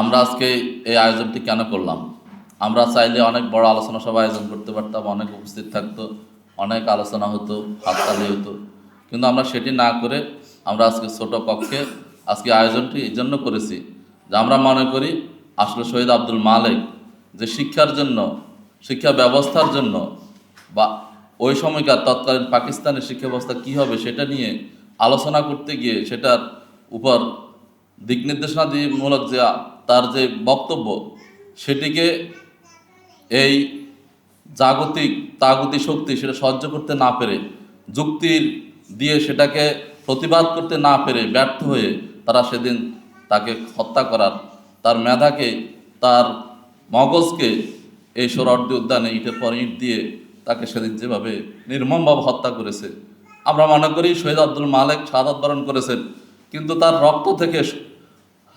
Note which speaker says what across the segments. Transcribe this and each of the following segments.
Speaker 1: আমরা আজকে এই আয়োজনটি কেন করলাম? আমরা চাইলে অনেক বড় আলোচনা সভা আয়োজন করতে পারতাম, অনেক উপস্থিত থাকতো, অনেক আলোচনা হতো, হাততালি হতো। কিন্তু আমরা সেটি না করে আমরা আজকে ছোট কক্ষে আজকে আয়োজনটি এই জন্য করেছি যে আমরা মনে করি আসলে শহীদ আব্দুল মালিক যে শিক্ষার জন্য, শিক্ষা ব্যবস্থার জন্য বা ওই সময়কার তৎকালীন পাকিস্তানের শিক্ষা ব্যবস্থা কী হবে সেটা নিয়ে আলোচনা করতে গিয়ে সেটার উপর দিক নির্দেশনা দিয়ে মূলক যে তার যে বক্তব্য, সেটিকে এই জাগতিক তাগতি শক্তি সেটা সহ্য করতে না পেরে যুক্তির দিয়ে সেটাকে প্রতিবাদ করতে না পেরে ব্যর্থ হয়ে তারা সেদিন তাকে হত্যা করার, তার মেধাকে, তার মগজকে এই সোহরাওয়ার্দী উদ্যানে ইটের পর ইট দিয়ে তাকে সেদিন যেভাবে নির্মমভাবে হত্যা করেছে। আমরা মনে করি শহীদ আব্দুল মালেক শাহাদ বরণ করেছেন, কিন্তু তার রক্ত থেকে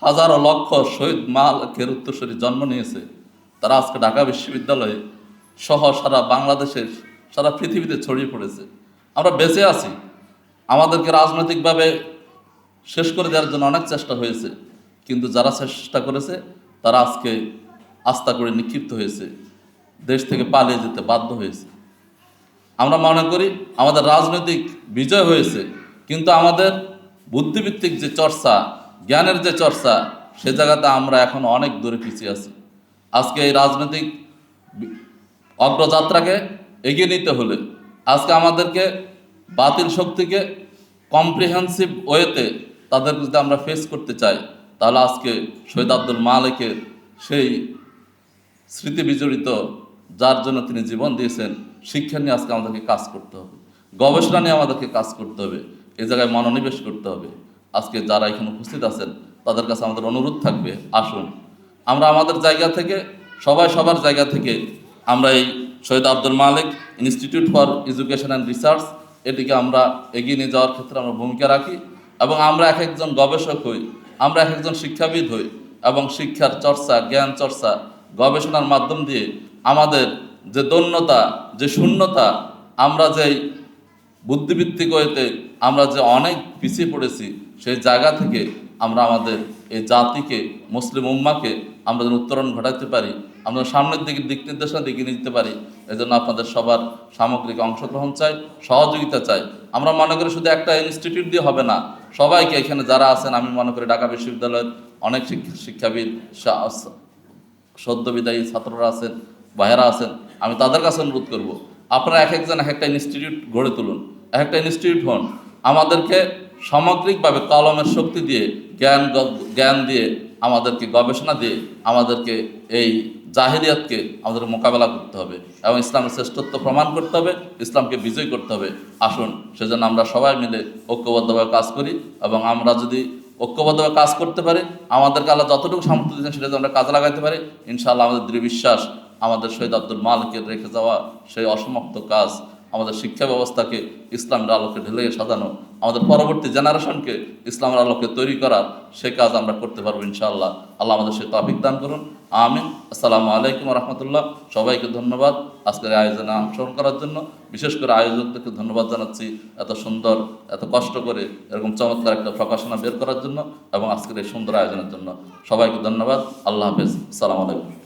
Speaker 1: হাজারো লক্ষ শহীদ মালেকের উত্তরসূরি জন্ম নিয়েছে। তারা আজকে ঢাকা বিশ্ববিদ্যালয়ে সহ সারা বাংলাদেশের সারা পৃথিবীতে ছড়িয়ে পড়েছে। আমরা বেঁচে আছি। আমাদেরকে রাজনৈতিকভাবে শেষ করে দেওয়ার জন্য অনেক চেষ্টা হয়েছে। কিন্তু যারা চেষ্টা করেছে, তারা আজকে আস্থা করে নিক্ষিপ্ত হয়েছে। দেশ থেকে পালিয়ে যেতে বাধ্য হয়েছে। আমরা মনে করি, আমাদের রাজনৈতিক বিজয় হয়েছে। কিন্তু আমাদের বুদ্ধিভিত্তিক যে চর্চা জ্ঞানের যে চর্চা, সে জায়গাতে আমরা এখন অনেক দূরে পিছিয়ে আছি। আজকে এই রাজনৈতিক অগ্রযাত্রাকে এগিয়ে নিতে হলে আজকে আমাদেরকে বাতিল শক্তিকে কম্প্রিহেন্সিভ ওয়েতে তাদের যদি আমরা ফেস করতে চাই, তাহলে আজকে শহীদ আব্দুল মালিকের সেই স্মৃতি বিজড়িত, যার জন্য তিনি জীবন দিয়েছেন, শিক্ষা নিয়ে আজকে আমাদেরকে কাজ করতে হবে। গবেষণা নিয়ে আমাদেরকে কাজ করতে হবে। এ জায়গায় মনোনিবেশ করতে হবে। আজকে যারা এখানে উপস্থিত আছেন, তাদের কাছে আমাদের অনুরোধ থাকবে, আসুন। আমরা আমাদের জায়গা থেকে, সবাই সবার জায়গা থেকে আমরা এই Syed Abdul Malik Institute for Education and Research এটিকে আমরা এগিয়ে নিয়ে যাওয়ার ক্ষেত্রে আমরা ভূমিকা রাখি এবং আমরা এক একজন গবেষক হই, আমরা এক একজন শিক্ষাবিদ হই এবং শিক্ষার চর্চা, জ্ঞান চর্চা, গবেষণার মাধ্যম দিয়ে আমাদের যে দন্যতা, যে শূন্যতা, আমরা যেই বুদ্ধিভিত্তিক ওয়েতে আমরা যে অনেক পিছিয়ে পড়েছি, সেই জায়গা থেকে আমরা আমাদের এই জাতিকে, মুসলিম উম্মাকে আমরা যেন উত্তরণ ঘটাতে পারি, আমরা সামনের দিকে দিক নির্দেশনা দিকে নিতে পারি, এজন্য আপনাদের সবার সামগ্রিক অংশগ্রহণ চাই, সহযোগিতা চাই। আমরা মনে করি শুধু একটা ইনস্টিটিউট দিয়ে হবে না, সবাইকে এখানে যারা আছেন, আমি মনে করি ঢাকা বিশ্ববিদ্যালয়ের অনেক শিক্ষা, শিক্ষাবিদ সা- সদ্য বিদায়ী ছাত্ররা আছেন, ভাইয়েরা আছেন, আমি তাদের কাছে অনুরোধ করব, আপনারা এক একজন এক একটা ইনস্টিটিউট গড়ে তুলুন। একটা ইনস্টিটিউট হন আমাদেরকে সামগ্রিকভাবে কলমের শক্তি দিয়ে, জ্ঞান জ্ঞান দিয়ে আমাদেরকে গবেষণা দিয়ে আমাদেরকে এই জাহেরিয়াতকে আমাদের মোকাবেলা করতে হবে এবং ইসলামের শ্রেষ্ঠত্ব প্রমাণ করতে হবে, ইসলামকে বিজয় করতে হবে। আসুন, সেজন্য আমরা সবাই মিলে ঐক্যবদ্ধভাবে কাজ করি এবং আমরা যদি ঐক্যবদ্ধভাবে কাজ করতে পারি, আমাদেরকে আল্লাহ যতটুকু সামর্থ্য দিয়েছেন সেটা আমরা কাজে লাগাতে পারি, ইনশাআল্লাহ আমাদের দৃঢ় বিশ্বাস, আমাদের শহীদ আব্দুল মালিকের রেখে যাওয়া সেই অসমাপ্ত কাজ আমাদের শিক্ষা ব্যবস্থাকে ইসলামের আলোকে ঢেলে সাজানো, আমাদের পরবর্তী জেনারেশনকে ইসলামের আলোকে তৈরি করার সে কাজ আমরা করতে পারব ইনশাআল্লাহ। আল্লাহ আমাদের সে তাফিক দান করুন। আমিন। আসসালামু আলাইকুম রহমতুল্লাহ। সবাইকে ধন্যবাদ আজকের আয়োজনে অংশগ্রহণ করার জন্য। বিশেষ করে আয়োজকদেরকে ধন্যবাদ জানাচ্ছি এত সুন্দর, এত কষ্ট করে এরকম চমৎকার একটা প্রকাশনা বের করার জন্য এবং আজকের এই সুন্দর আয়োজনের জন্য। সবাইকে ধন্যবাদ। আল্লাহ হাফেজ। আসসালামু আলাইকুম।